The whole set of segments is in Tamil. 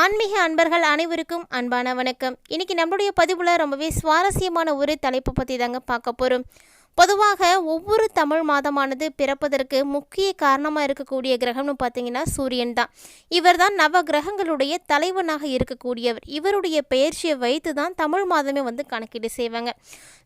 ஆன்மீக அன்பர்கள் அனைவருக்கும் அன்பான வணக்கம். இன்னைக்கு நம்மளுடைய பதிவில் ரொம்பவே சுவாரஸ்யமான ஒரு தலைப்பு பற்றி தாங்க பார்க்க போகிறோம் பொதுவாக ஒவ்வொரு தமிழ் மாதமானது பிறப்பதற்கு முக்கிய காரணமாக இருக்கக்கூடிய கிரகம்னு பார்த்தீங்கன்னா சூரியன் தான். இவர் தான் நவ கிரகங்களுடைய தலைவனாக இருக்கக்கூடியவர். இவருடைய பெயர்ச்சியை வைத்து தான் தமிழ் மாதமே வந்து கணக்கீடு செய்வாங்க.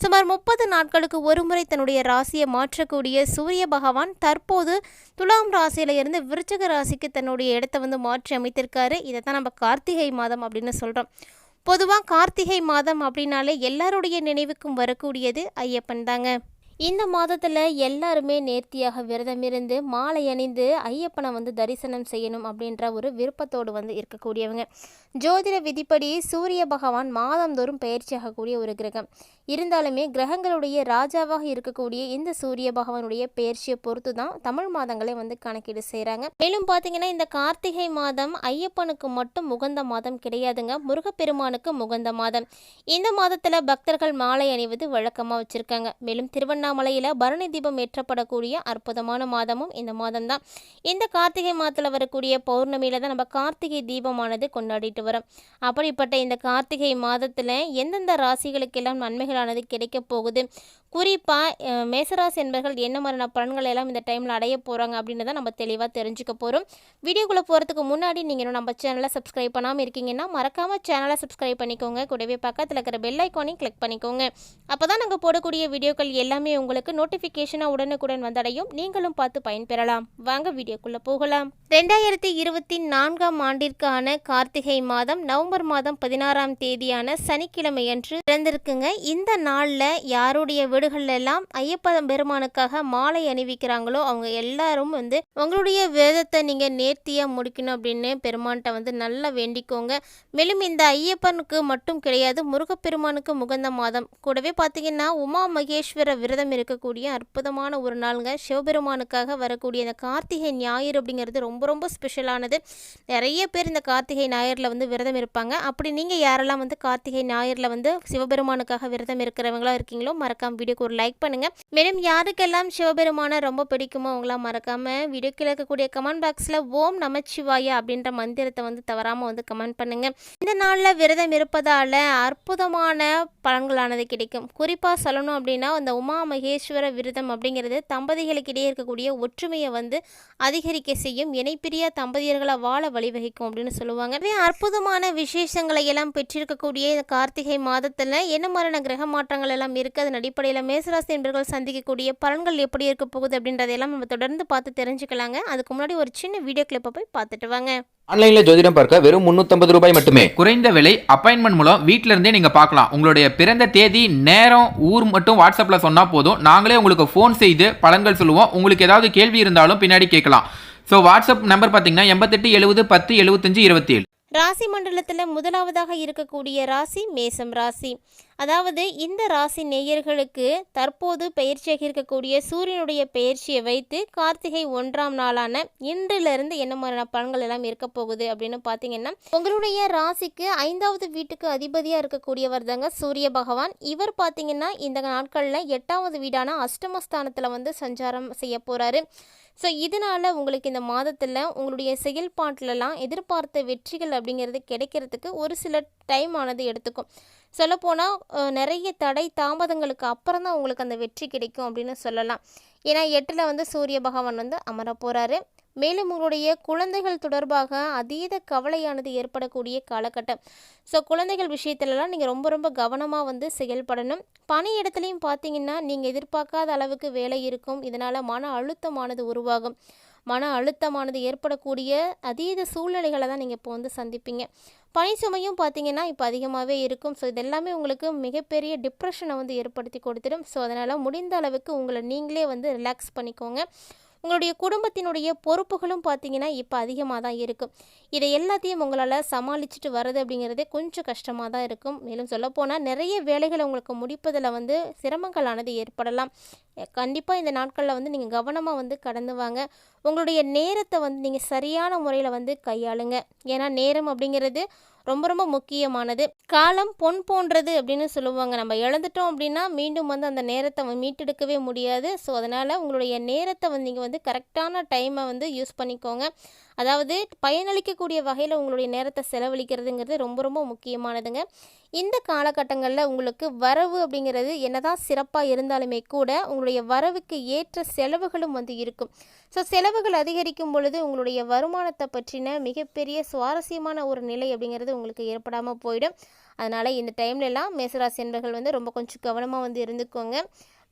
சுமார் முப்பது நாட்களுக்கு ஒரு முறை தன்னுடைய ராசியை மாற்றக்கூடிய சூரிய பகவான் தற்போது துலாம் ராசியில இருந்து விருச்சக ராசிக்கு தன்னுடைய இடத்தை வந்து மாற்றி அமைத்திருக்காரு. இதை தான் நம்ம கார்த்திகை மாதம் அப்படின்னு சொல்கிறோம் பொதுவாக கார்த்திகை மாதம் அப்படின்னாலே எல்லாருடைய நினைவுக்கும் வரக்கூடியது ஐயப்பன் தாங்க. இந்த மாதத்தில் எல்லாருமே நேர்த்தியாக விரதம் இருந்து மாலை அணிந்து ஐயப்பனை வந்து தரிசனம் செய்யணும் அப்படின்ற ஒரு விருப்பத்தோடு வந்து இருக்கக்கூடியவங்க. ஜோதிட விதிப்படி சூரிய பகவான் மாதந்தோறும் பயிற்சியாகக்கூடிய ஒரு கிரகம். இருந்தாலுமே கிரகங்களுடைய ராஜாவாக இருக்கக்கூடிய இந்த சூரிய பகவானுடைய பெயர்ச்சியை பொறுத்து தான் தமிழ் மாதங்களை வந்து கணக்கீடு செய்கிறாங்க மேலும் பார்த்தீங்கன்னா இந்த கார்த்திகை மாதம் ஐயப்பனுக்கு மட்டும் முகந்த மாதம் கிடையாதுங்க. முருகப்பெருமானுக்கு முகந்த மாதம். இந்த மாதத்தில் பக்தர்கள் மாலை அணிவது வழக்கமாக வச்சுருக்காங்க. மேலும் திருவண்ணா திருவண்ணாமலையில் பரணி தீபம் ஏற்றப்படக்கூடிய அற்புதமான மாதமும் இந்த மாதம்தான். இந்த கார்த்திகை மாதத்தில் வரக்கூடிய பௌர்ணமியில் தான் நம்ம கார்த்திகை தீபமானது கொண்டாடிட்டு வரோம். அப்படிப்பட்ட இந்த கார்த்திகை மாதத்தில் எந்தெந்த ராசிகளுக்கெல்லாம் நன்மைகளானது கிடைக்கப் போகுது? குறிப்பாக மேசராசி என்பர்கள் என்ன மாதிரியான பலன்கள் எல்லாம் இந்த டைமில் அடைய போகிறாங்க அப்படின்றத நம்ம தெளிவாக தெரிஞ்சுக்க போகிறோம் வீடியோக்குள்ளே போகிறதுக்கு முன்னாடி நீங்கள் இன்னும் நம்ம சேனலை சப்ஸ்கிரைப் பண்ணாமல் இருக்கீங்கன்னா மறக்காமல் சேனலை சப்ஸ்கிரைப் பண்ணிக்கோங்க. கூடவே பக்கத்தில் இருக்கிற பெல் ஐக்கானையும் கிளிக் பண்ணிக்கோங்க. அப்போ தான் நாங்கள் போடக்கூடிய வீடியோக்கள் எல்லாமே உங்களுக்கு நோட்டிஃபிகேஷனாக உடனுக்குடன் வந்தடையும். நீங்களும் பார்த்து பயன்பெறலாம். வாங்க வீடியோக்குள்ளே போகலாம். ரெண்டாயிரத்தி இருபத்தி நான்காம் ஆண்டிற்கான கார்த்திகை மாதம் நவம்பர் மாதம் பதினாறாம் தேதியான சனிக்கிழமையன்று பிறந்திருக்குங்க இந்த நாளில் யாருடைய வீடுகள்ல எல்லாம் ஐயப்ப பெருமானுக்காக மாலை அணிவிக்கிறாங்களோ அவங்க எல்லாரும் வந்து உங்களுடைய வேதத்தை நீங்கள் நேர்த்தியாக முடிக்கணும் அப்படின்னு பெருமான்கிட்ட வந்து நல்லா வேண்டிக்கோங்க. மேலும் இந்த ஐயப்பனுக்கு மட்டும் கிடையாது முருகப்பெருமானுக்கு முகந்த மாதம். கூடவே பார்த்தீங்கன்னா உமா மகேஸ்வர விரதம் இருக்கக்கூடிய அற்புதமான ஒரு நாளுங்க. சிவபெருமானுக்காக வரக்கூடிய இந்த கார்த்திகை ஞாயிறு அப்படிங்கிறது ரொம்ப ரொம்ப ஸ்பெஷலானது. நிறைய பேர் இந்த கார்த்திகை ஞாயிறில் வந்து விரதம் இருப்பாங்க. அப்படி நீங்கள் யாரெல்லாம் வந்து கார்த்திகை ஞாயிறில் வந்து சிவபெருமானுக்காக விரதம் இருக்கிறவங்களா இருக்கீங்களோ மறக்காம வீடியோக்கு ஒரு லைக் பண்ணுங்க. மேலும் யாருக்கெல்லாம் சிவபெருமானை ரொம்ப பிடிக்குமோ அவங்களாம் மறக்காம வீடியோ இருக்கக்கூடிய கமெண்ட் பாக்ஸில் ஓம் நமச்சிவாயா அப்படின்ற மந்திரத்தை வந்து தவறாமல் வந்து கமெண்ட் பண்ணுங்க. இந்த நாளில் விரதம் இருப்பதால் அற்புதமான பலன்களானது கிடைக்கும். குறிப்பாக சொல்லணும் அப்படின்னா அந்த உமா மகேஸ்வர விரதம் அப்படிங்கிறது தம்பதிகளுக்கிடையே இருக்கக்கூடிய ஒற்றுமையை வந்து அதிகரிக்க செய்யும். இணைப்பிரியா தம்பதியர்களை வாழ வழிவகுக்கும் அப்படின்னு சொல்லுவாங்க. அற்புதமான விசேஷங்களை எல்லாம் பெற்றிருக்கக்கூடிய இந்த கார்த்திகை மாதத்தில் என்ன மாதிரியான கிரக மாற்றங்கள் எல்லாம் இருக்குது அதன் அடிப்படையில் மேசராசி என்பர்கள் சந்திக்கக்கூடிய பலன்கள் எப்படி இருக்க போகுது அப்படின்றதையெல்லாம் நம்ம தொடர்ந்து பார்த்து தெரிஞ்சுக்கலாங்க. அதுக்கு முன்னாடி ஒரு சின்ன வீடியோ கிளிப்பை போய் பார்த்துட்டு வாங்க. ஆன்லைன்ல ஜோதிடம் பார்க்க வெறும் 350 ரூபாய் மட்டுமே. குறைந்த விலை அப்பாயின்மெண்ட் மூலம் வீட்ல இருந்தே நீங்க பார்க்கலாம். உங்களுடைய பிறந்த தேதி நேரம் ஊர் மட்டும் வாட்ஸ்அப்ல சொன்னா போதும். நாங்களே உங்களுக்கு ஃபோன் செய்து பலன்கள் சொல்லுவோம். உங்களுக்கு ஏதாவது கேள்வி இருந்தாலும் பின்னாடி கேட்கலாம். ஸோ வாட்ஸ்அப் நம்பர் பார்த்தீங்கன்னா எண்பத்தெட்டு எழுபது பத்து எழுபத்தஞ்சு இருபத்தி ஏழு ராசி மண்டலத்தில் முதலாவதாக இருக்கக்கூடிய ராசி மேசம் ராசி. அதாவது இந்த ராசி நேயர்களுக்கு தற்போது பயிற்சியாக இருக்கக்கூடிய சூரியனுடைய பெயர்ச்சியை வைத்து கார்த்திகை ஒன்றாம் நாளான இன்றிலிருந்து என்ன மாதிரியான பலன்கள் எல்லாம் இருக்க போகுது அப்படின்னு பார்த்தீங்கன்னா உங்களுடைய ராசிக்கு ஐந்தாவது வீட்டுக்கு அதிபதியாக இருக்கக்கூடியவர் தாங்க சூரிய பகவான். இவர் பார்த்தீங்கன்னா இந்த நாட்களில் எட்டாவது வீடான அஷ்டமஸ்தானத்தில் வந்து சஞ்சாரம் செய்ய போகிறாரு ஸோ இதனால் உங்களுக்கு இந்த மாதத்தில் உங்களுடைய செயல்பாட்டிலலாம் எதிர்பார்த்த வெற்றிகள் அப்படிங்கிறது கிடைக்கிறதுக்கு ஒரு சில டைம் ஆனது எடுத்துக்கும். சொல்லப்போனால் நிறைய தடை தாமதங்களுக்கு அப்புறம் தான் உங்களுக்கு அந்த வெற்றி கிடைக்கும் அப்படின்னு சொல்லலாம். ஏன்னா எட்டில் வந்து சூரிய பகவான் வந்து அமர போகிறாரு மேலும் உங்களுடைய குழந்தைகள் தொடர்பாக அதீத கவலையானது ஏற்படக்கூடிய காலகட்டம். ஸோ குழந்தைகள் விஷயத்துலலாம் நீங்கள் ரொம்ப ரொம்ப கவனமாக வந்து செயல்படணும். பணி இடத்துலையும் பார்த்தீங்கன்னா நீங்கள் எதிர்பார்க்காத அளவுக்கு வேலை இருக்கும். இதனால் மன அழுத்தமானது உருவாகும். மன அழுத்தமானது ஏற்படக்கூடிய அதீத சூழ்நிலைகளை தான் நீங்கள் இப்போ வந்து சந்திப்பீங்க. பனி சுமையும் பார்த்தீங்கன்னா இப்போ அதிகமாகவே இருக்கும். ஸோ இதெல்லாமே உங்களுக்கு மிகப்பெரிய டிப்ரெஷனை வந்து ஏற்படுத்தி கொடுத்துடும். ஸோ அதனால் முடிந்த அளவுக்கு உங்களை நீங்களே வந்து ரிலாக்ஸ் பண்ணிக்கோங்க. உங்களுடைய குடும்பத்தினுடைய பொறுப்புகளும் பார்த்தீங்கன்னா இப்போ அதிகமாக தான் இருக்கும் இதை எல்லாத்தையும் உங்களால் சமாளிச்சுட்டு வர்றது அப்படிங்கிறதே கொஞ்சம் கஷ்டமாக தான் இருக்கும். மேலும் சொல்லப்போனால் நிறைய வேலைகளை உங்களுக்கு முடிப்பதில் வந்து சிரமங்களானது ஏற்படலாம். கண்டிப்பாக இந்த நாட்களில் வந்து நீங்கள் கவனமாக வந்து கடந்து வாங்க. உங்களுடைய நேரத்தை வந்து நீங்கள் சரியான முறையில் வந்து கையாளுங்க. ஏன்னா நேரம் அப்படிங்கிறது ரொம்ப ரொம்ப முக்கியமானது. காலம் பொன் போன்றது அப்படின்னு சொல்லுவாங்க. நம்ம இழந்துட்டோம் அப்படின்னா மீண்டும் வந்து அந்த நேரத்தை மீட்டெடுக்கவே முடியாது. ஸோ அதனால் உங்களுடைய நேரத்தை வந்து நீங்கள் வந்து கரெக்டான டைமை வந்து யூஸ் பண்ணிக்கோங்க. அதாவது பயனளிக்கக்கூடிய வகையில் உங்களுடைய நேரத்தை செலவழிக்கிறதுங்கிறது ரொம்ப ரொம்ப முக்கியமானதுங்க. இந்த காலகட்டங்களில் உங்களுக்கு வரவு அப்படிங்கிறது என்னதான் சிறப்பாக இருந்தாலுமே கூட உங்களுடைய வரவுக்கு ஏற்ற செலவுகளும் வந்து இருக்கும். ஸோ செலவுகள் அதிகரிக்கும் பொழுது உங்களுடைய வருமானத்தை பற்றின மிகப்பெரிய சுவாரஸ்யமான ஒரு நிலை அப்படிங்கிறது உங்களுக்கு ஏற்படாமல் போயிடும். அதனால் இந்த டைம்லலாம் மேசராசி என்பர்கள் வந்து ரொம்ப கொஞ்சம் கவனமாக வந்து இருந்துக்கோங்க.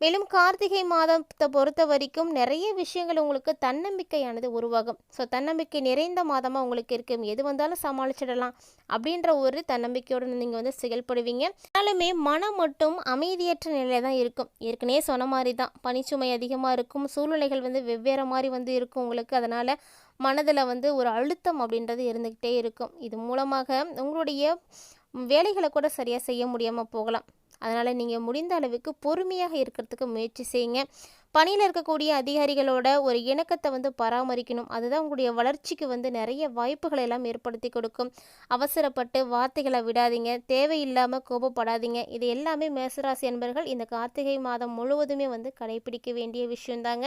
மேலும் கார்த்திகை மாதத்தை பொறுத்த வரைக்கும் நிறைய விஷயங்கள் உங்களுக்கு தன்னம்பிக்கையானது உருவாகும். ஸோ தன்னம்பிக்கை நிறைந்த மாதமாக உங்களுக்கு இருக்கும் எது வந்தாலும் சமாளிச்சிடலாம் அப்படின்ற ஒரு தன்னம்பிக்கையோடு நீங்கள் வந்து செயல்படுவீங்க. ஆனாலுமே மனம் மட்டும் அமைதியற்ற நிலையில தான் இருக்கும். ஏற்கனவே சொன்ன மாதிரி தான் பனிச்சுமை அதிகமாக இருக்கும். சூழ்நிலைகள் வந்து வெவ்வேறு மாதிரி வந்து இருக்கும் உங்களுக்கு. அதனால் மனதில் வந்து ஒரு அழுத்தம் அப்படின்றது இருந்துக்கிட்டே இருக்கும். இது மூலமாக உங்களுடைய வேலைகளை கூட சரியாக செய்ய முடியாமல் போகலாம். அதனால் நீங்கள் முடிந்த அளவுக்கு பொறுமையாக இருக்கிறதுக்கு முயற்சி செய்யுங்க. பணியில் இருக்கக்கூடிய அதிகாரிகளோட ஒரு இணக்கத்தை வந்து பராமரிக்கணும். அதுதான் உங்களுடைய வளர்ச்சிக்கு வந்து நிறைய வாய்ப்புகளை எல்லாம் ஏற்படுத்தி கொடுக்கும். அவசரப்பட்டு வார்த்தைகளை விடாதீங்க. தேவையில்லாமல் கோபப்படாதீங்க. இது எல்லாமே மேசராசி என்பர்கள் இந்த கார்த்திகை மாதம் முழுவதுமே வந்து கடைபிடிக்க வேண்டிய விஷயந்தாங்க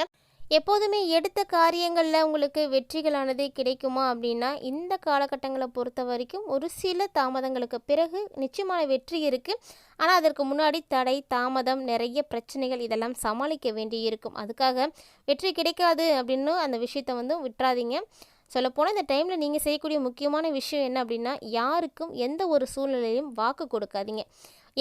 எப்போதுமே எடுத்த காரியங்களில் உங்களுக்கு வெற்றிகளானது கிடைக்குமா அப்படின்னா இந்த காலகட்டங்களை பொறுத்த வரைக்கும் ஒரு சில தாமதங்களுக்கு பிறகு நிச்சயமான வெற்றி இருக்குது ஆனால் அதற்கு முன்னாடி தடை தாமதம் நிறைய பிரச்சனைகள் இதெல்லாம் சமாளிக்க வேண்டி இருக்கும். அதுக்காக வெற்றி கிடைக்காது அப்படின்னு அந்த விஷயத்தை வந்து விட்டுறாதீங்க. சொல்லப்போனால் இந்த டைமில் நீங்கள் செய்யக்கூடிய முக்கியமான விஷயம் என்ன அப்படின்னா யாருக்கும் எந்த ஒரு சூழ்நிலையும் வாக்கு கொடுக்காதீங்க.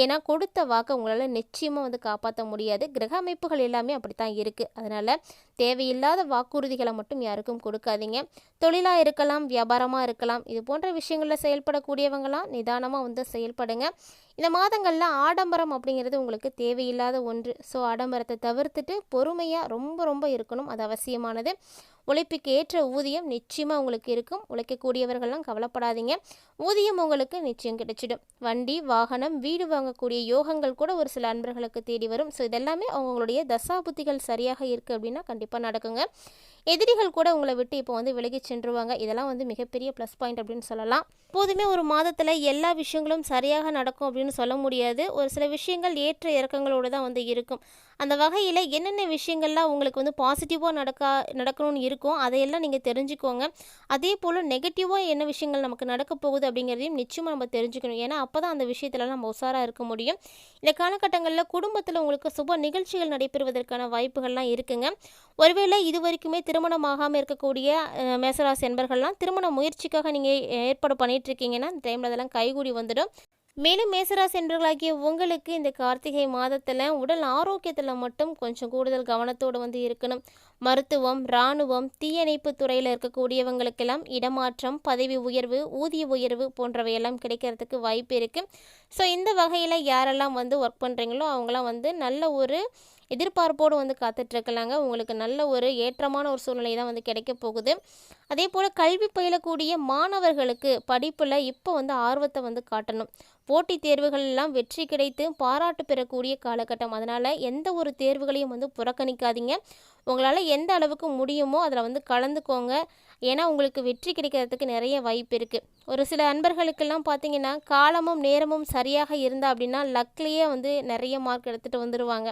ஏன்னா கொடுத்த வாக்கை உங்களால் நிச்சயமாக வந்து காப்பாற்ற முடியாது. கிரக அமைப்புகள் எல்லாமே அப்படி தான் இருக்குது அதனால் தேவையில்லாத வாக்குறுதிகளை மட்டும் யாருக்கும் கொடுக்காதீங்க. தொழிலாக இருக்கலாம் வியாபாரமாக இருக்கலாம் இது போன்ற விஷயங்களில் செயல்படக்கூடியவங்களாம் நிதானமாக வந்து செயல்படுங்க. இந்த மாதங்களில் ஆடம்பரம் அப்படிங்கிறது உங்களுக்கு தேவையில்லாத ஒன்று. ஸோ ஆடம்பரத்தை தவிர்த்துட்டு பொறுமையாக ரொம்ப ரொம்ப இருக்கணும். அது அவசியமானது. உழைப்புக்கு ஏற்ற ஊதியம் நிச்சயமாக உங்களுக்கு இருக்கும். உழைக்கக்கூடியவர்கள்லாம் கவலைப்படாதீங்க. ஊதியம் உங்களுக்கு நிச்சயம் கிடைச்சிடும். வண்டி வாகனம் வீடு வாங்கக்கூடிய யோகங்கள் கூட ஒரு சில அன்பர்களுக்கு தேடி வரும். ஸோ இதெல்லாமே அவங்களுடைய தசாபுத்திகள் சரியாக இருக்குது அப்படின்னா கண்டிப்பாக நடக்குங்க. எதிரிகள் கூட உங்களை விட்டு இப்போ வந்து விலகி சென்றுவாங்க இதெல்லாம் வந்து மிகப்பெரிய ப்ளஸ் பாயிண்ட் அப்படின்னு சொல்லலாம். எப்போதுமே ஒரு மாதத்தில் எல்லா விஷயங்களும் சரியாக நடக்கும் அப்படின்னு சொல்ல முடியாது. ஒரு சில விஷயங்கள் ஏற்ற இறக்கங்களோடு தான் வந்து இருக்கும். அந்த வகையில் என்னென்ன விஷயங்கள்லாம் உங்களுக்கு வந்து பாசிட்டிவாக நடக்கா நடக்கணும்னு இருக்கும் அதையெல்லாம் நீங்கள் தெரிஞ்சுக்கோங்க. அதே போல் நெகட்டிவாக என்ன விஷயங்கள் நமக்கு நடக்க போகுது அப்படிங்கிறதையும் நிச்சயமாக நம்ம தெரிஞ்சுக்கணும். ஏன்னா அப்போ தான் அந்த விஷயத்தில் நம்ம உஷாராக இருக்க முடியும். இந்த காலகட்டங்களில் குடும்பத்தில் உங்களுக்கு சுப நிகழ்ச்சிகள் நடைபெறுவதற்கான வாய்ப்புகள்லாம் இருக்குங்க. ஒருவேளை இது வரைக்குமே திருமணமாகாமல் இருக்கக்கூடிய மேசராசி என்பர்கள்லாம் திருமண முயற்சிக்காக நீங்கள் ஏற்பாடு பண்ணிகிட்ருக்கீங்கன்னா இந்த டைமில் அதெல்லாம் கைகூடி வந்துடும். மேலும் மேசராசி என்பர்களாகிய உங்களுக்கு இந்த கார்த்திகை மாதத்தில் உடல் ஆரோக்கியத்தில் மட்டும் கொஞ்சம் கூடுதல் கவனத்தோடு வந்து இருக்கணும். மருத்துவம் இராணுவம் தீயணைப்பு துறையில் இருக்கக்கூடியவங்களுக்கெல்லாம் இடமாற்றம் பதவி உயர்வு ஊதிய உயர்வு போன்றவையெல்லாம் கிடைக்கிறதுக்கு வாய்ப்பு இருக்குது ஸோ இந்த வகையில் யாரெல்லாம் வந்து ஒர்க் பண்ணுறீங்களோ அவங்களாம் வந்து நல்ல ஒரு எதிர்பார்ப்போடு வந்து காத்துட்ருக்கலாங்க. உங்களுக்கு நல்ல ஒரு ஏற்றமான ஒரு சூழ்நிலை தான் வந்து கிடைக்க போகுது. அதே போல் கல்வி பயிலக்கூடிய மாணவர்களுக்கு படிப்பில் இப்போ வந்து ஆர்வத்தை வந்து காட்டணும். போட்டித் தேர்வுகள் எல்லாம் வெற்றி கிடைத்து பாராட்டு பெறக்கூடிய காலகட்டம். அதனால் எந்த ஒரு தேர்வுகளையும் வந்து புறக்கணிக்காதீங்க. உங்களால் எந்த அளவுக்கு முடியுமோ அதில் வந்து கலந்துக்கோங்க. ஏன்னா உங்களுக்கு வெற்றி கிடைக்கிறதுக்கு நிறைய வாய்ப்பு இருக்குது ஒரு சில அன்பர்களுக்கெல்லாம் பார்த்தீங்கன்னா காலமும் நேரமும் சரியாக இருந்தால் அப்படின்னா லக்லேயே வந்து நிறைய மார்க் எடுத்துகிட்டு வந்துடுவாங்க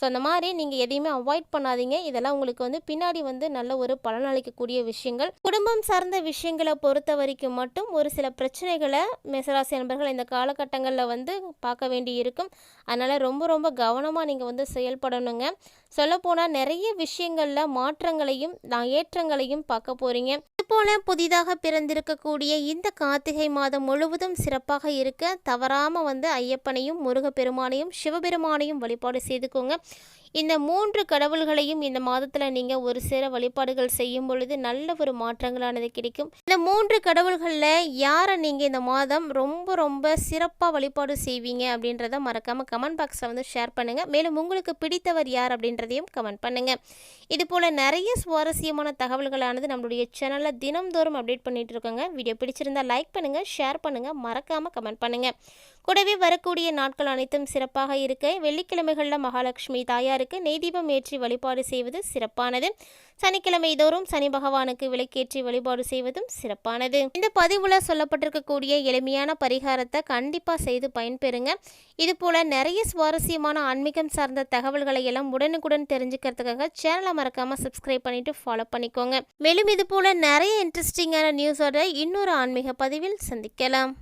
ஸோ அந்த மாதிரி நீங்கள் எதையுமே அவாய்ட் பண்ணாதீங்க. இதெல்லாம் உங்களுக்கு வந்து பின்னாடி வந்து நல்ல ஒரு பலனளிக்கக்கூடிய விஷயங்கள். குடும்பம் சார்ந்த விஷயங்களை பொறுத்த வரைக்கும் மட்டும் ஒரு சில பிரச்சனைகளை மேசராசி நண்பர்கள் இந்த காலகட்டங்களில் வந்து பார்க்க வேண்டி இருக்கும். அதனால் ரொம்ப ரொம்ப கவனமாக நீங்கள் வந்து செயல்படணுங்க. சொல்லப்போனால் நிறைய விஷயங்களில் மாற்றங்களையும் நான் ஏற்றங்களையும் பார்க்க போகிறீங்க போல புதிதாக பிறந்திருக்கக்கூடிய இந்த கார்த்திகை மாதம் முழுவதும் சிறப்பாக இருக்க தவறாமல் வந்து ஐயப்பனையும் முருகப்பெருமானையும் சிவபெருமானையும் வழிபாடு செய்துக்கோங்க. இந்த மூன்று கடவுள்களையும் இந்த மாதத்தில் நீங்கள் ஒரு சில வழிபாடுகள் செய்யும் பொழுது நல்ல ஒரு மாற்றங்களானது கிடைக்கும். இந்த மூன்று கடவுள்களில் யாரை நீங்கள் இந்த மாதம் ரொம்ப ரொம்ப சிறப்பாக வழிபாடு செய்வீங்க அப்படின்றத மறக்காமல் கமெண்ட் பாக்ஸில் வந்து ஷேர் பண்ணுங்கள் மேலும் உங்களுக்கு பிடித்தவர் யார் அப்படின்றதையும் கமெண்ட் பண்ணுங்கள் இது போல் நிறைய சுவாரஸ்யமான தகவல்களானது நம்மளுடைய சேனலில் தினம்தோறும் அப்டேட் பண்ணிட்டு இருக்கோங்க. வீடியோ பிடிச்சிருந்தா லைக் பண்ணுங்கள் ஷேர் பண்ணுங்கள் மறக்காமல் கமெண்ட் பண்ணுங்கள் கூடவே வரக்கூடிய நாட்கள் அனைத்தும் சிறப்பாக இருக்க. வெள்ளிக்கிழமைகளில் மகாலட்சுமி லட்சுமி தாயாருக்கு நெய்தீபம் ஏற்றி வழிபாடு செய்வது சிறப்பானது. சனிக்கிழமை தோறும் சனி பகவானுக்கு விளக்கேற்றி வழிபாடு செய்வதும் சிறப்பானது. இந்த பதிவுல சொல்லப்பட்டிருக்கக்கூடிய எளிமையான பரிகாரத்தை கண்டிப்பா செய்து பயன்பெறுங்க. இது போல நிறைய சுவாரஸ்யமான ஆன்மீகம் சார்ந்த தகவல்களை எல்லாம் உடனுக்குடன் தெரிஞ்சுக்கிறதுக்காக சேனலை மறக்காம சப்ஸ்கிரைப் பண்ணிட்டு ஃபாலோ பண்ணிக்கோங்க. மேலும் இது போல நிறைய இன்ட்ரெஸ்டிங்கான நியூஸோட இன்னொரு ஆன்மீக பதிவில் சந்திக்கலாம்.